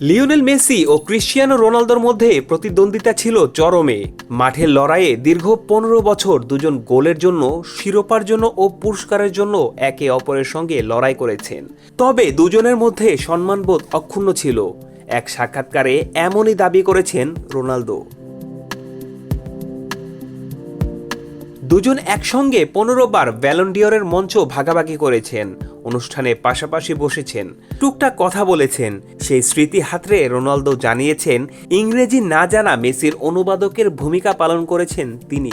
Lionel Messi ও Cristiano রোনালদোর মধ্যে প্রতিদ্বন্দ্বিতা ছিল চরমে। মাঠের লড়াইয়ে দীর্ঘ পনেরো বছর দুজন গোলের জন্য, শিরোপার জন্য ও পুরস্কারের জন্য একে অপরের সঙ্গে লড়াই করেছেন। তবে দুজনের মধ্যে সম্মানবোধ অক্ষুণ্ণ ছিল। এক সাক্ষাৎকারে এমনই দাবি করেছেন রোনালদো। দুজন একসঙ্গে পনেরো বার ভ্যালন্ডিয়রের মঞ্চ ভাগাভাগি করেছেন। অনুষ্ঠানে পাশাপাশি বসেছেন। টুকটাক কথা বলেছেন। সেই স্মৃতি হাতরে রোনালদো জানিয়েছেন, ইংরেজি না জানা মেসির অনুবাদকের ভূমিকা পালন করেছেন তিনি।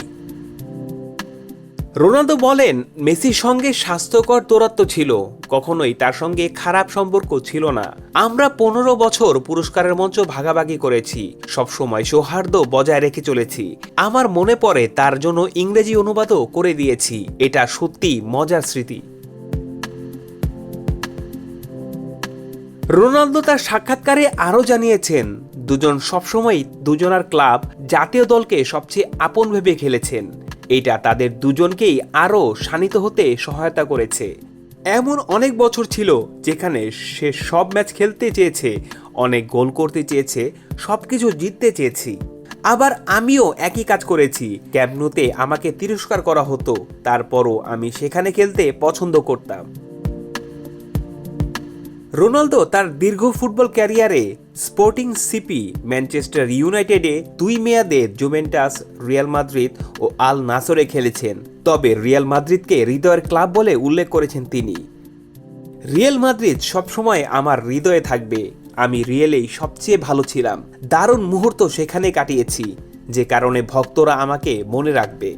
রোনালদো বলেন, মেসির সঙ্গে স্বাস্থ্যকর দৌরাত্ম ছিল, কখনোই তার সঙ্গে খারাপ সম্পর্ক ছিল না। আমরা পনেরো বছর পুরস্কারের মঞ্চ ভাগাভাগি করেছি, সবসময় সৌহার্দ্য বজায় রেখে চলেছি। আমার মনে পড়ে তার জন্য ইংরেজি অনুবাদও করে দিয়েছি, এটা সত্যি মজার স্মৃতি। রোনালদো তার সাক্ষাৎকারে আরও জানিয়েছেন, দুজন সবসময় দুজনার ক্লাব জাতীয় দলকে সবচেয়ে আপন ভেবে খেলেছেন। এটা তাদের দুজনকেই আরও শানিত হতে সহায়তা করেছে। এমন অনেক বছর ছিল যেখানে সে সব ম্যাচ খেলতে চেয়েছে, অনেক গোল করতে চেয়েছে সব কিছু জিততে চেয়েছি। আবার আমিও একই কাজ করেছি ক্যাবনুতে আমাকে তিরস্কার করা হতো, তারপরও আমি সেখানে খেলতে পছন্দ করতাম। রোনালদো তার দীর্ঘ ফুটবল ক্যারিয়ারে স্পোর্টিং সিপি, ম্যানচেস্টার ইউনাইটেডে দুই মেয়াদে জুভেন্টাস, রিয়াল মাদ্রিদ ও আল নাসরে খেলেছেন। তবে রিয়াল মাদ্রিদকে হৃদয়ের ক্লাব বলে উল্লেখ করেছেন তিনি। রিয়েল মাদ্রিদ সবসময় আমার হৃদয়ে থাকবে। আমি রিয়েলেই সবচেয়ে ভালো ছিলাম। দারুণ মুহূর্ত সেখানে কাটিয়েছি, যে কারণে ভক্তরা আমাকে মনে রাখবে।